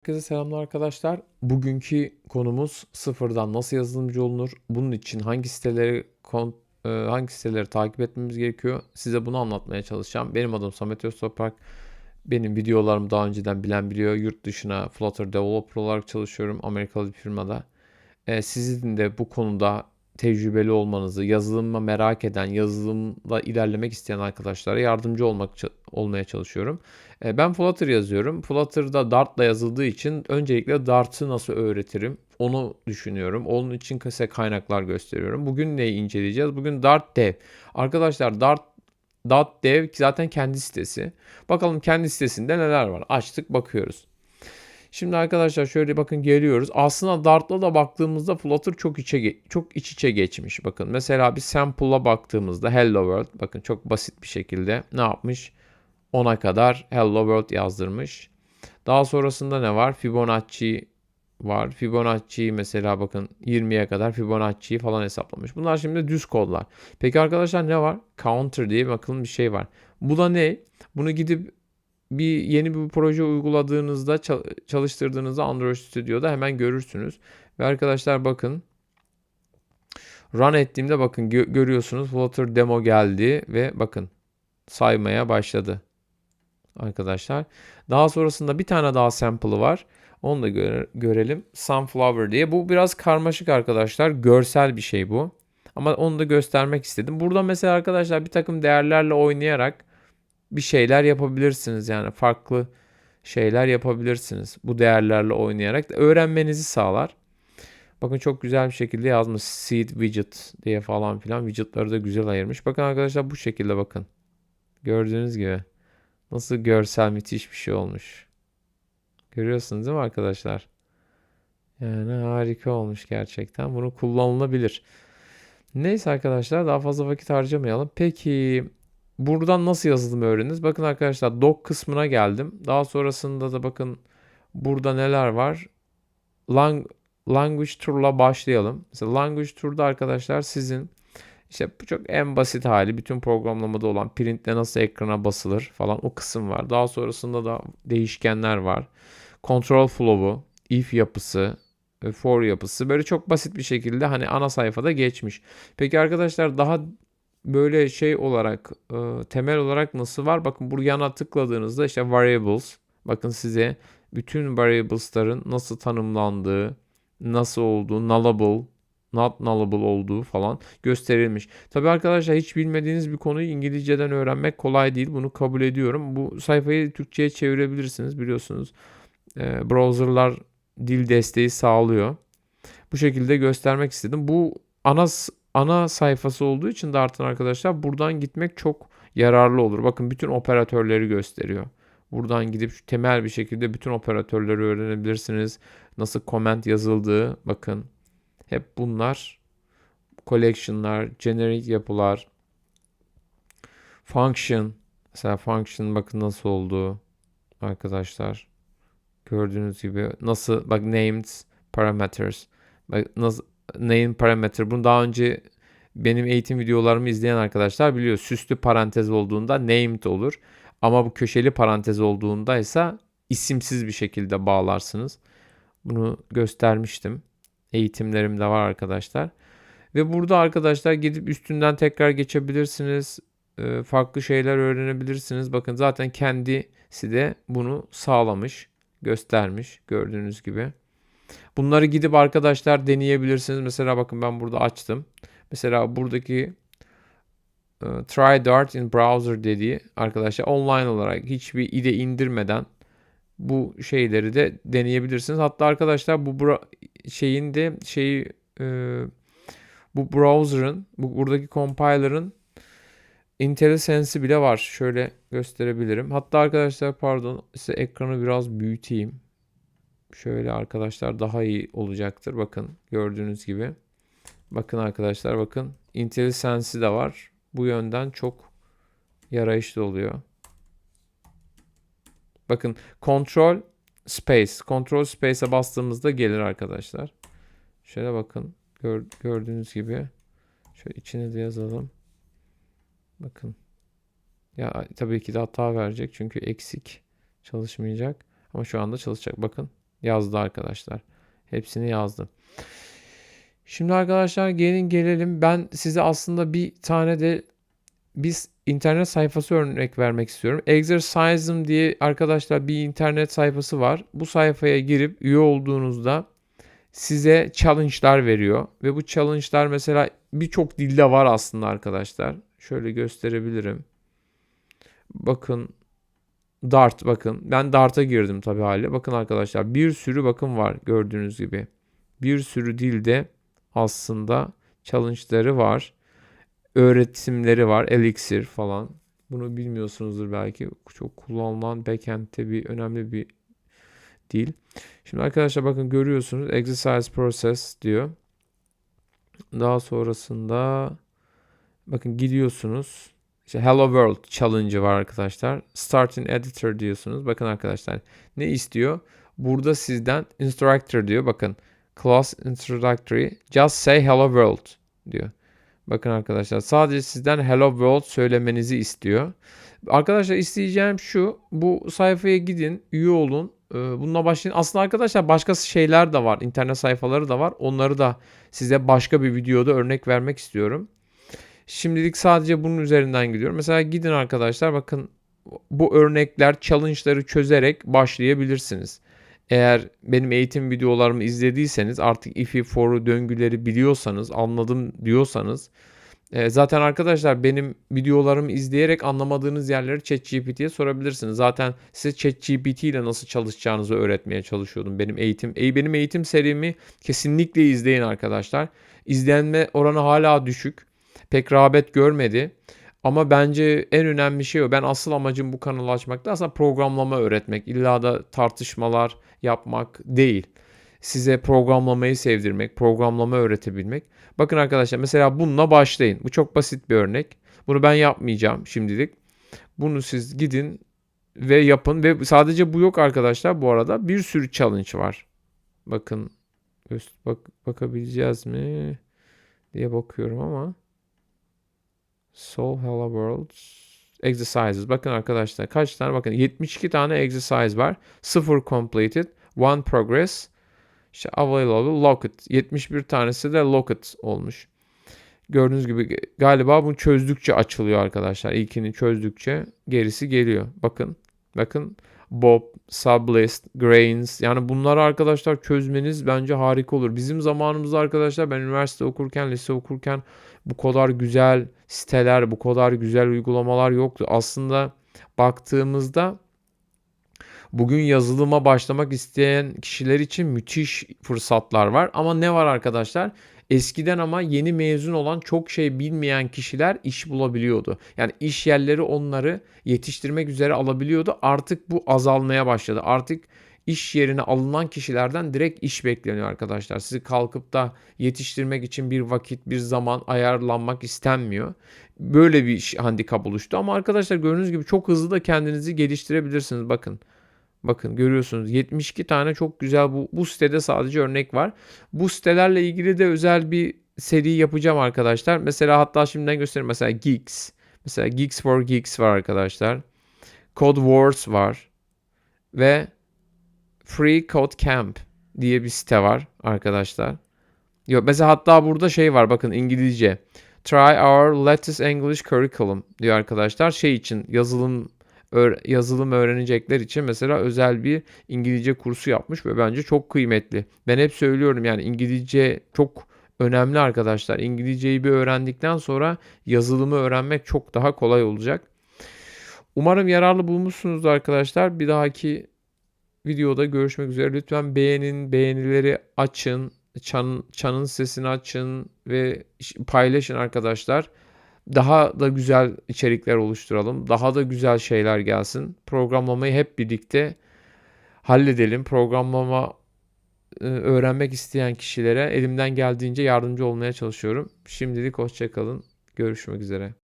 Herkese selamlar arkadaşlar. Bugünkü konumuz sıfırdan nasıl yazılımcı olunur? Bunun için hangi siteleri e, hangi siteleri takip etmemiz gerekiyor? Size bunu anlatmaya çalışacağım. Benim adım Samet Öztoprak. Benim videolarımı daha önceden bilen biliyor. Yurt dışına Flutter Developer olarak çalışıyorum Amerikalı bir firmada. E, sizin de bu konuda tecrübeli olmanızı, yazılımı merak eden, yazılımla ilerlemek isteyen arkadaşlara yardımcı olmak olmaya çalışıyorum. E, ben Flutter yazıyorum. Flutter'da Dart'la yazıldığı için öncelikle Dart'ı nasıl öğretirim? Onu düşünüyorum. Onun için size kaynaklar gösteriyorum. Bugün neyi inceleyeceğiz? Bugün Dart Dev. Arkadaşlar Dart Dart Dev zaten kendi sitesi. Bakalım kendi sitesinde neler var. Açtık bakıyoruz. Şimdi arkadaşlar şöyle bakın geliyoruz. Aslında Dart'la da baktığımızda Flutter çok içe çok iç içe geçmiş. Bakın mesela bir sample'a baktığımızda Hello World bakın çok basit bir şekilde ne yapmış? 10'a kadar Hello World yazdırmış. Daha sonrasında ne var? Fibonacci var. Fibonacci mesela bakın 20'ye kadar Fibonacci'yi falan hesaplamış. Bunlar şimdi düz kodlar. Peki arkadaşlar ne var? Counter diye bakın bir şey var. Bu da ne? Bunu gidip bir yeni bir proje uyguladığınızda çalıştırdığınızda Android Studio'da hemen görürsünüz. Ve arkadaşlar bakın run ettiğimde bakın gö- görüyorsunuz Flutter demo geldi ve bakın saymaya başladı arkadaşlar. Daha sonrasında bir tane daha sample'ı var. Onu da gö- görelim. Sunflower diye. Bu biraz karmaşık arkadaşlar. Görsel bir şey bu. Ama onu da göstermek istedim. Burada mesela arkadaşlar bir takım değerlerle oynayarak bir şeyler yapabilirsiniz. Yani farklı şeyler yapabilirsiniz. Bu değerlerle oynayarak da öğrenmenizi sağlar. Bakın çok güzel bir şekilde yazmış. Seed widget diye falan filan. Widgetları da güzel ayırmış. Bakın arkadaşlar bu şekilde bakın. Gördüğünüz gibi. Nasıl görsel müthiş bir şey olmuş. Görüyorsunuz değil mi arkadaşlar? Yani harika olmuş gerçekten. Bunu kullanılabilir. Neyse arkadaşlar daha fazla vakit harcamayalım. Peki buradan nasıl yazılım öğreniriz? Bakın arkadaşlar doc kısmına geldim. Daha sonrasında da bakın burada neler var? Lang language tour'la başlayalım. Mesela language tour'da arkadaşlar sizin işte bu çok en basit hali bütün programlamada olan printle nasıl ekrana basılır falan o kısım var. Daha sonrasında da değişkenler var. Control flow'u, if yapısı, e, for yapısı böyle çok basit bir şekilde hani ana sayfada geçmiş. Peki arkadaşlar daha böyle şey olarak e, temel olarak nasıl var? Bakın buraya yana tıkladığınızda işte variables bakın size bütün variables'ların nasıl tanımlandığı, nasıl olduğu, nullable, not nullable olduğu falan gösterilmiş. Tabi arkadaşlar hiç bilmediğiniz bir konuyu İngilizceden öğrenmek kolay değil. Bunu kabul ediyorum. Bu sayfayı Türkçe'ye çevirebilirsiniz biliyorsunuz. E, browserlar dil desteği sağlıyor. Bu şekilde göstermek istedim. Bu ana ana sayfası olduğu için Dart'ın arkadaşlar buradan gitmek çok yararlı olur. Bakın bütün operatörleri gösteriyor. Buradan gidip temel bir şekilde bütün operatörleri öğrenebilirsiniz. Nasıl comment yazıldığı bakın hep bunlar collection'lar, generic yapılar, function. Mesela function bakın nasıl olduğu arkadaşlar. Gördüğünüz gibi nasıl bak named parameters. Bak nasıl name parameter. Bunu daha önce benim eğitim videolarımı izleyen arkadaşlar biliyor. Süslü parantez olduğunda named olur. Ama bu köşeli parantez olduğunda ise isimsiz bir şekilde bağlarsınız. Bunu göstermiştim eğitimlerim de var arkadaşlar. Ve burada arkadaşlar gidip üstünden tekrar geçebilirsiniz. Ee, farklı şeyler öğrenebilirsiniz. Bakın zaten kendisi de bunu sağlamış, göstermiş gördüğünüz gibi. Bunları gidip arkadaşlar deneyebilirsiniz. Mesela bakın ben burada açtım. Mesela buradaki e, Try Dart in Browser dediği arkadaşlar online olarak hiçbir IDE indirmeden bu şeyleri de deneyebilirsiniz. Hatta arkadaşlar bu şeyin de şeyi e, bu browser'ın bu buradaki compiler'ın IntelliSense'i bile var. Şöyle gösterebilirim. Hatta arkadaşlar pardon size ekranı biraz büyüteyim. Şöyle arkadaşlar daha iyi olacaktır. Bakın gördüğünüz gibi. Bakın arkadaşlar bakın IntelliSense'i de var. Bu yönden çok yarayışlı oluyor. Bakın Control Space. Control Space'e bastığımızda gelir arkadaşlar. Şöyle bakın. Gör, gördüğünüz gibi. Şöyle içine de yazalım. Bakın. Ya tabii ki de hata verecek çünkü eksik çalışmayacak. Ama şu anda çalışacak. Bakın. Yazdı arkadaşlar. Hepsini yazdım. Şimdi arkadaşlar gelin gelelim. Ben size aslında bir tane de biz internet sayfası örnek vermek istiyorum. Exercisem diye arkadaşlar bir internet sayfası var. Bu sayfaya girip üye olduğunuzda size challenge'lar veriyor ve bu challenge'lar mesela birçok dilde var aslında arkadaşlar. Şöyle gösterebilirim. Bakın Dart bakın. Ben Dart'a girdim tabii hali. Bakın arkadaşlar bir sürü bakın var gördüğünüz gibi. Bir sürü dilde aslında challenge'ları var. Öğretimleri var. Elixir falan. Bunu bilmiyorsunuzdur belki. Çok kullanılan backend'te bir önemli bir dil. Şimdi arkadaşlar bakın görüyorsunuz exercise process diyor. Daha sonrasında bakın gidiyorsunuz. İşte Hello World challenge'ı var arkadaşlar. Start in editor diyorsunuz. Bakın arkadaşlar ne istiyor? Burada sizden instructor diyor. Bakın class introductory just say hello world diyor. Bakın arkadaşlar sadece sizden hello world söylemenizi istiyor. Arkadaşlar isteyeceğim şu. Bu sayfaya gidin, üye olun. Ee, bununla başlayın. Aslında arkadaşlar başka şeyler de var. İnternet sayfaları da var. Onları da size başka bir videoda örnek vermek istiyorum. Şimdilik sadece bunun üzerinden gidiyorum. Mesela gidin arkadaşlar bakın bu örnekler challenge'ları çözerek başlayabilirsiniz. Eğer benim eğitim videolarımı izlediyseniz artık if'i, for'u, döngüleri biliyorsanız, anladım diyorsanız e, zaten arkadaşlar benim videolarımı izleyerek anlamadığınız yerleri ChatGPT'ye sorabilirsiniz. Zaten size ChatGPT ile nasıl çalışacağınızı öğretmeye çalışıyordum. Benim eğitim, e, benim eğitim serimi kesinlikle izleyin arkadaşlar. İzlenme oranı hala düşük. Pek rağbet görmedi. Ama bence en önemli şey o. Ben asıl amacım bu kanalı açmakta aslında programlama öğretmek. İlla da tartışmalar yapmak değil. Size programlamayı sevdirmek, programlama öğretebilmek. Bakın arkadaşlar mesela bununla başlayın. Bu çok basit bir örnek. Bunu ben yapmayacağım şimdilik. Bunu siz gidin ve yapın ve sadece bu yok arkadaşlar bu arada bir sürü challenge var. Bakın bak bakabileceğiz mi diye bakıyorum ama So Hello World exercises. Bakın arkadaşlar kaç tane bakın 72 tane exercise var. 0 completed, 1 progress, işte available, locked. 71 tanesi de locked olmuş. Gördüğünüz gibi galiba bunu çözdükçe açılıyor arkadaşlar. İlkini çözdükçe gerisi geliyor. Bakın. Bakın Bob, Sublist, Grains yani bunları arkadaşlar çözmeniz bence harika olur. Bizim zamanımızda arkadaşlar ben üniversite okurken, lise okurken bu kadar güzel siteler, bu kadar güzel uygulamalar yoktu. Aslında baktığımızda bugün yazılıma başlamak isteyen kişiler için müthiş fırsatlar var. Ama ne var arkadaşlar? Eskiden ama yeni mezun olan çok şey bilmeyen kişiler iş bulabiliyordu. Yani iş yerleri onları yetiştirmek üzere alabiliyordu. Artık bu azalmaya başladı. Artık iş yerine alınan kişilerden direkt iş bekleniyor arkadaşlar. Sizi kalkıp da yetiştirmek için bir vakit, bir zaman ayarlanmak istenmiyor. Böyle bir handikap oluştu ama arkadaşlar gördüğünüz gibi çok hızlı da kendinizi geliştirebilirsiniz. Bakın. Bakın görüyorsunuz 72 tane çok güzel bu, bu sitede sadece örnek var. Bu sitelerle ilgili de özel bir seri yapacağım arkadaşlar. Mesela hatta şimdiden göstereyim. Mesela Geeks. Mesela Geeks for Geeks var arkadaşlar. Code Wars var. Ve Free Code Camp diye bir site var arkadaşlar. Yok mesela hatta burada şey var bakın İngilizce. Try our latest English curriculum diyor arkadaşlar. Şey için yazılım yazılım öğrenecekler için mesela özel bir İngilizce kursu yapmış ve bence çok kıymetli. Ben hep söylüyorum yani İngilizce çok önemli arkadaşlar. İngilizceyi bir öğrendikten sonra yazılımı öğrenmek çok daha kolay olacak. Umarım yararlı bulmuşsunuzdur arkadaşlar. Bir dahaki videoda görüşmek üzere. Lütfen beğenin, beğenileri açın, çan, çanın sesini açın ve paylaşın arkadaşlar. Daha da güzel içerikler oluşturalım. Daha da güzel şeyler gelsin. Programlamayı hep birlikte halledelim. Programlama e, öğrenmek isteyen kişilere elimden geldiğince yardımcı olmaya çalışıyorum. Şimdilik hoşçakalın. Görüşmek üzere.